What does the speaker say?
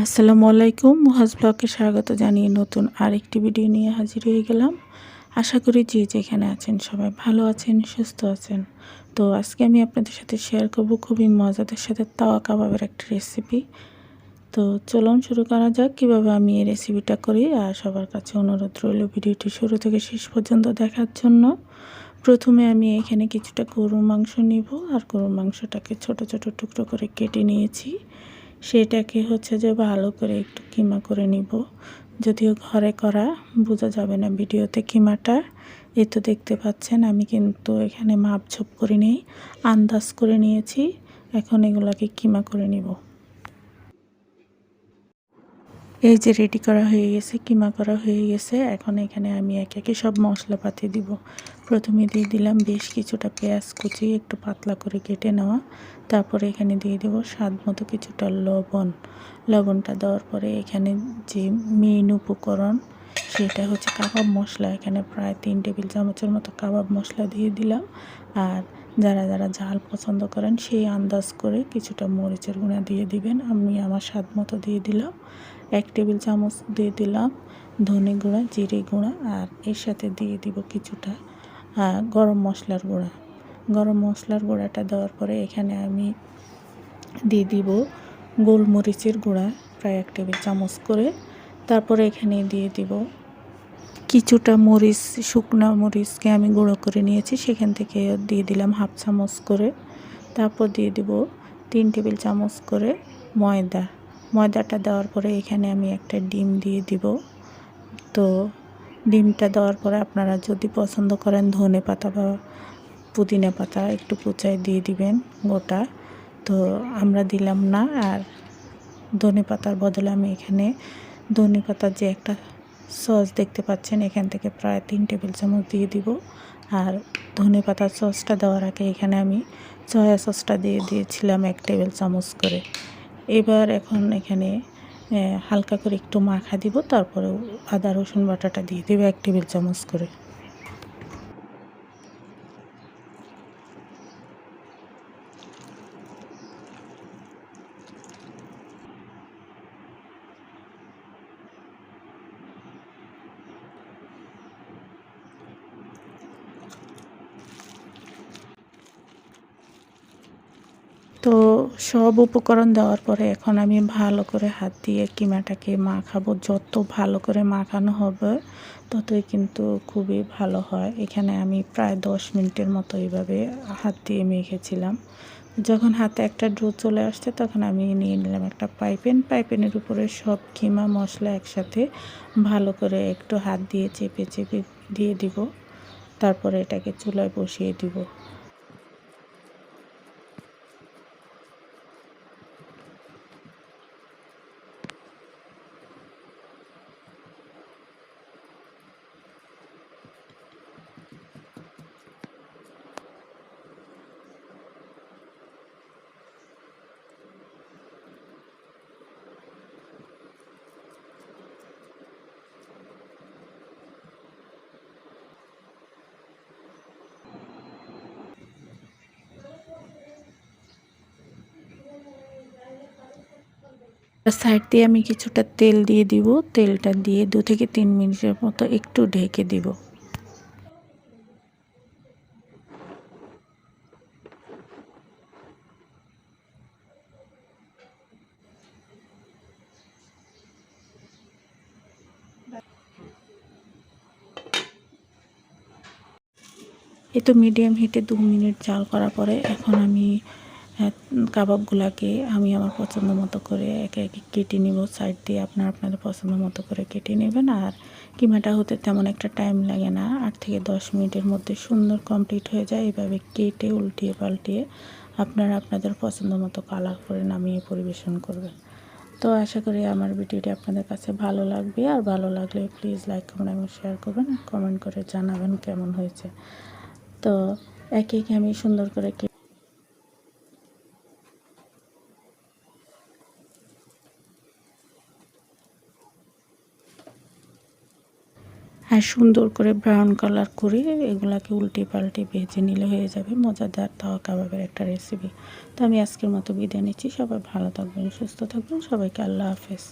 আসসালামু আলাইকুম, মুহাজ ব্লগকে স্বাগত জানিয়ে নতুন আরেকটি ভিডিও নিয়ে হাজির হয়ে গেলাম। আশা করি যে যেখানে আছেন সবাই ভালো আছেন, সুস্থ আছেন। তো আজকে আমি আপনাদের সাথে শেয়ার করব খুবই মজাদের সাথে তাওয়া কাবাবের একটা রেসিপি তো চলুন শুরু করা যাক, কীভাবে আমি এই রেসিপিটা করি আর সবার কাছে অনুরোধ রইল ভিডিওটি শুরু থেকে শেষ পর্যন্ত দেখার জন্য। প্রথমে আমি এখানে কিছুটা গরুর মাংস নিব আর গরুর মাংসটাকে ছোট ছোট টুকরো করে কেটে নিয়েছি। সেটাকে হচ্ছে যে ভালো করে একটু কিমা করে নিব। যদিও ঘরে করা বোঝা যাবে না ভিডিওতে কিমাটা। এই তো দেখতে পাচ্ছেন, আমি কিন্তু এখানে মাপঝোপ করে নিই, আন্দাজ করে নিয়েছি। এখন এগুলোকে কিমা করে নিব। এই যে রেডি করা হয়ে গেছে, কিমা করা হয়ে গেছে। এখন এখানে আমি একে একে সব মশলাপাতি দিব। প্রথমে দিয়ে দিলাম বেশ কিছুটা পেঁয়াজ কুচি, একটু পাতলা করে কেটে নেওয়া। তারপরে এখানে দিয়ে দেবো স্বাদ মতো কিছুটা লবণ। লবণটা দেওয়ার পরে এখানে যে মেন উপকরণ, সেটা হচ্ছে কাবাব মশলা। এখানে প্রায় তিন টেবিল চামচের মতো কাবাব মশলা দিয়ে দিলাম। আর যারা যারা ঝাল পছন্দ করেন, সেই আন্দাজ করে কিছুটা মরিচের গুঁড়া দিয়ে দিবেন। আমি আমার স্বাদ মতো দিয়ে দিলাম। এক টেবিল চামচ দিয়ে দিলাম ধনে গুঁড়া, জিরে গুঁড়া। আর এর সাথে দিয়ে দিব কিছুটা গরম মশলার গুঁড়া। গরম মশলার গুঁড়াটা দেওয়ার পরে এখানে আমি দিয়ে দিব গোলমরিচের গুঁড়া, প্রায় এক টেবিল চামচ করে। তারপরে এখানে দিয়ে দিব কিছুটা মরিচ, শুকনো মরিচকে আমি গুঁড়ো করে নিয়েছি, সেখান থেকে দিয়ে দিলাম হাফ চামচ করে। তারপর দিয়ে দিব তিন টেবিল চামচ করে ময়দা। ময়দাটা দেওয়ার পরে এখানে আমি একটা ডিম দিয়ে দিব। তো ডিমটা দেওয়ার পরে আপনারা যদি পছন্দ করেন ধনে পাতা বা পুদিনা পাতা একটু কুচাই দিয়ে দিবেন গোটা। তো আমরা দিলাম না আর ধনে পাতার বদলে আমি এখানে ধনে পাতার যে একটা সস দেখতে পাচ্ছেন, এখান থেকে প্রায় তিন টেবিল চামচ দিয়ে দিব। আর ধনে পাতার সসটা দেওয়ার আগে এখানে আমি সয়া সসটা দিয়ে দিয়েছিলাম এক টেবিল চামচ করে। এবার এখন এখানে হালকা করে একটু মাখা দিব তারপরে আদা, রসুন বাটাটা দিয়ে দেবে, এক টেবিল চামচ করে তো সব উপকরণ দেওয়ার পরে এখন আমি ভালো করে হাত দিয়ে কিমাটাকে মাখাবো। যত ভালো করে মাখানো হবে, ততই কিন্তু খুবই ভালো হয়। এখানে আমি প্রায় দশ মিনিটের মতো এইভাবে হাত দিয়ে মেখেছিলাম। যখন হাতে একটা ড্রো চলে আসছে, তখন আমি নিয়ে নিলাম একটা পাইপেন। পাইপেনের উপরে সব কিমা মশলা একসাথে ভালো করে একটু হাত দিয়ে চেপে চেপে দিয়ে দিব। তারপরে এটাকে চুলায় বসিয়ে দিব। সাইড দিয়ে আমি কিছুটা তেল দিয়ে দিব। তেলটা দিয়ে দু থেকে তিন মিনিটের মতো একটু ঢেকে দিব। এ তো মিডিয়াম হিটে দু মিনিট জাল করার পরে এখন আমি কাবাবগুলোকে আমি আমার পছন্দ মতো করে একে একে কেটে নিব। সাইড দিয়ে আপনার আপনাদের পছন্দ মতো করে কেটে নেবেন। আর কিমাটা হতে তেমন একটা টাইম লাগে না। আট থেকে দশ মিনিটের মধ্যে সুন্দর কমপ্লিট হয়ে যায়। এভাবে কেটে উল্টিয়ে পাল্টিয়ে আপনারা আপনাদের পছন্দ মতো কালার করে নামিয়ে পরিবেশন করবেন। তো আশা করি আমার ভিডিওটি আপনাদের কাছে ভালো লাগবে। আর ভালো লাগলে প্লিজ লাইক কমেন্ট এবং শেয়ার করবেন। কমেন্ট করে জানাবেন কেমন হয়েছে। তো একে একে আমি সুন্দর করে আর সুন্দর করে ব্রাউন কালার করে এগুলাকে উল্টে পাল্টে ভেজে নিলে হয়ে যাবে মজাদার তাওয়া কাবাবের একটা রেসিপি তো আমি আজকের মতো বিদায় নিচ্ছি। সবাই ভালো থাকবেন, সুস্থ থাকবেন। সবাইকে আল্লাহ হাফেজ।